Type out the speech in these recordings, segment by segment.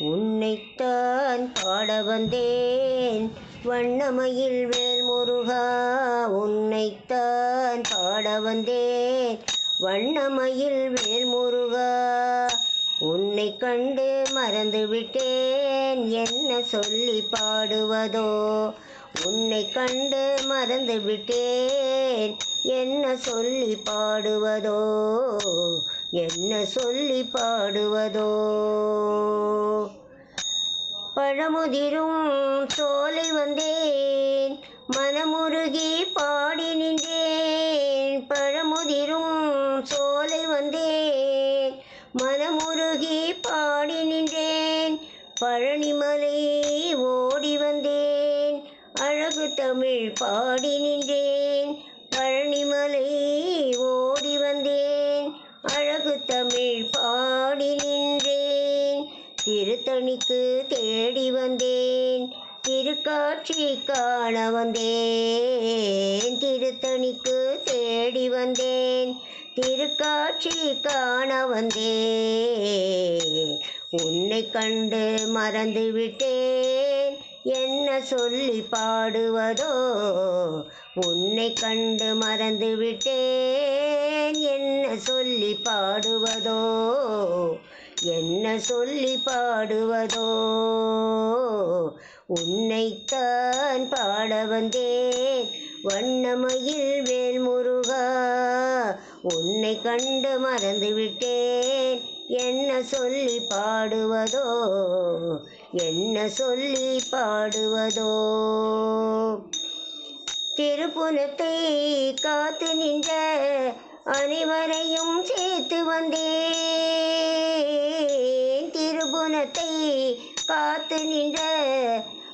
உன்னைத்தான் பாட வந்தேன். வண்ணமயில் வேல் முருகா உன்னைத்தான் பாட வந்தேன். வண்ணமயில் வேல் முருகா உன்னை கண்டு மறந்து விட்டேன் என்ன சொல்லி பாடுவதோ உன்னை கண்டு மறந்து விட்டேன் என்ன சொல்லி பாடுவதோ என்ன சொல்லி பாடுவதோ? பழமுதிரும் சோலை வந்தேன் மனமுருகி பாடி நின்றேன். பழமுதிரும் சோலை வந்தேன் மனமுருகி பாடி நின்றேன். பழனிமலை ஓடி வந்தேன் அழகு தமிழ் பாடி நின்றேன். திருத்தணிக்கு தேடி வந்தேன். திருக்காட்சி காண வந்தேன். திருத்தணிக்கு தேடி வந்தேன். திருக்காட்சி காண வந்தேன். உன்னை கண்டு மறந்து விட்டேன். என்ன சொல்லி பாடுவதோ உன்னை கண்டு மறந்து விட்டேன். என்ன சொல்லி பாடுவதோ என்ன சொல்லி பாடுவதோ? உன்னைத்தான் பாட வந்தேன். வண்ணமயில் வேல் முருகா உன்னை கண்டு மறந்து விட்டேன். என்ன சொல்லி பாடுவதோ? என்ன சொல்லி பாடுவதோ? திருப்புணத்தை காத்து நின்ற அனைவரையும் சேர்த்து வந்தேன். திருப்புனத்தை காத்து நின்ற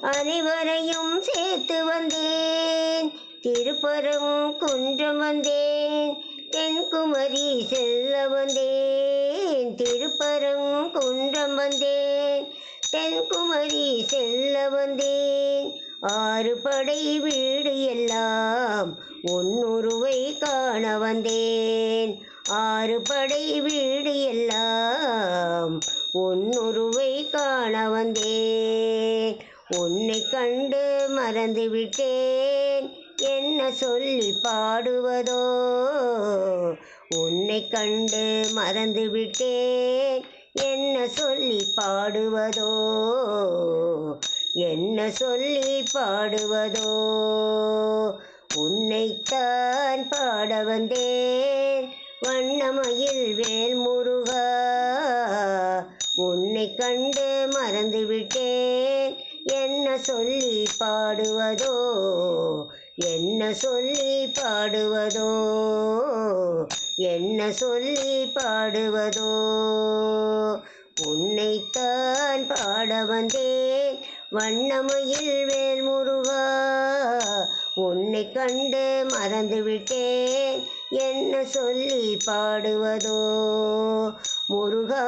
அனைவரையும் சேர்த்து வந்தேன். திருப்பரம் குன்றம் வந்தேன். தென்குமரி செல்ல வந்தேன். திருப்பரம் குன்றம் வந்தேன். தென்குமரி செல்ல வந்தேன். ஆறு படை வீடு எல்லாம் உன்னுருவை காண வந்தேன். ஆறு படை வீடு எல்லாம் உன்னுருவை காண வந்தேன். உன்னை கண்டு மறந்து விட்டேன் என்ன சொல்லி பாடுவதோ? உன்னை கண்டு மறந்து விட்டேன் என்ன சொல்லி பாடுவதோ? என்ன சொல்லி பாடுவதோ? உன்னைத்தான் பாட வந்தேன். வண்ணமயில் வேல்முரு உன்னை கண்டு மறந்து விட்டேன் என்ன சொல்லி பாடுவதோ என்ன சொல்லி பாடுவதோ என்ன சொல்லி பாடுவதோ உன்னைத்தான் பாட வந்தேன். வண்ணமயில் வேல் முருகா உன்னை கண்டு மறந்து விட்டேன் என்ன சொல்லி பாடுவதோ முருகா